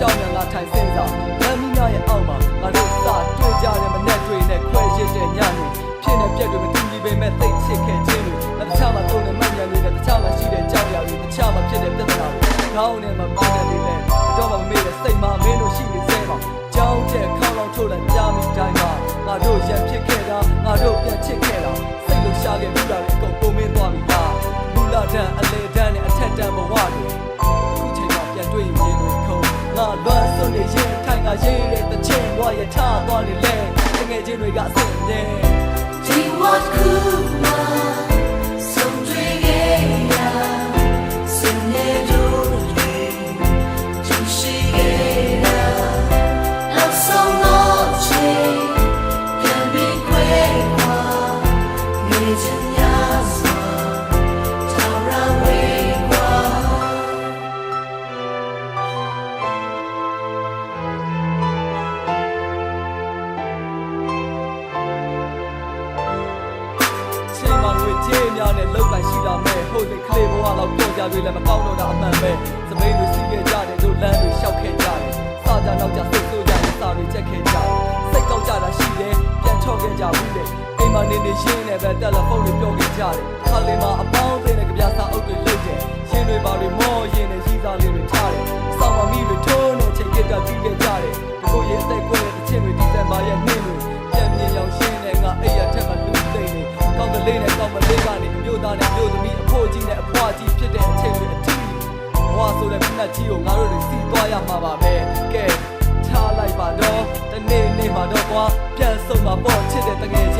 များများငါထိုင်စင်းစားလမ်းမီးများရဲ့အောက်မှာငါတို့စတွေ့ကြတဲ့မနဲ့တွေနဲ့ခွဲရစ်တဲ့ညနေဖြစ်နေပြက်တွေမတူညီပေမဲ့သိချစ်ခဲ့ခြင်းတွေတခြားမှာတုံးနေမှန်ညာတွေနဲ့တခြားမှာရှိတဲ့ကြောက်ရတွေတခြားမှာဖြစ်တဲ့ပြဿနာတွေခေါင်းနဲ့မှာပြတဲ့လေးလဲတော့မမေ့တဲ့စိတ်မှာမင်းတို့ရှိနေသေးပါကြောင်းတဲ့ခေါင်းလောက်ထုတ်တဲ့ကြားမိတိုင်းမှာငါတို့ရံဖြစ်ခဲ့တာငါတို့ပြန်ချစ်ခဲ့တာစိတ်လုံးရှားခဲ့ပြီးတာတွေအကုန်ပုံမင်းသွားပြီလားလူလာတန်းအလေတန်းနဲ့အထက်တန်းဘဝတွေ စွန့်နေရင်ထိုင်ကရေးတဲ့တချင်းဘဝရထားသွားနေလဲတကယ်ချင်းတွေကအစင်နဲ့ Do what could not some dream လာမဲ့ဟိုစိတ်ကလေးဘဝလောက်ကြောက်ကြတွေလည်းမကောင်းတော့တာအမှန်ပဲစပိန်တွေစီးခဲ့ကြတယ်တို့လမ်းတွေလျှောက်ခဲ့ကြတယ်စာကြနောက်ကြစိတ်ဆိုးကြရင်စာတွေချက်ခဲ့ကြတယ်စိတ်ကောက်ကြတာရှိတယ်ပြန်ချော့ခဲ့ကြဘူးလေအိမ်မှာနေနေရှင်းနေပဲတယ်လီဖုန်းတွေပြောခဲ့ကြတယ်ခါလေးမှာအပေါင်းအသင်းနဲ့ကြပြစာအုပ်တွေလုတ်တယ်ရှင်းတွေပါတွေမောရင်နဲ့ရီစာလေးတွေထားတယ်စောင်းမမီတွေထိုးနေချိန်ကတည်းကပြီးခဲ့ကြ ဆိုတဲ့ပြတ်ကြီးကိုငါတို့တွေစီးသွားရမှာပါပဲကဲထားလိုက်ပါတော့တနေ့နေ့မှာတော့ကွာပြန်ဆုံးမှာပေါ့ချစ်တဲ့တကယ်ချင်း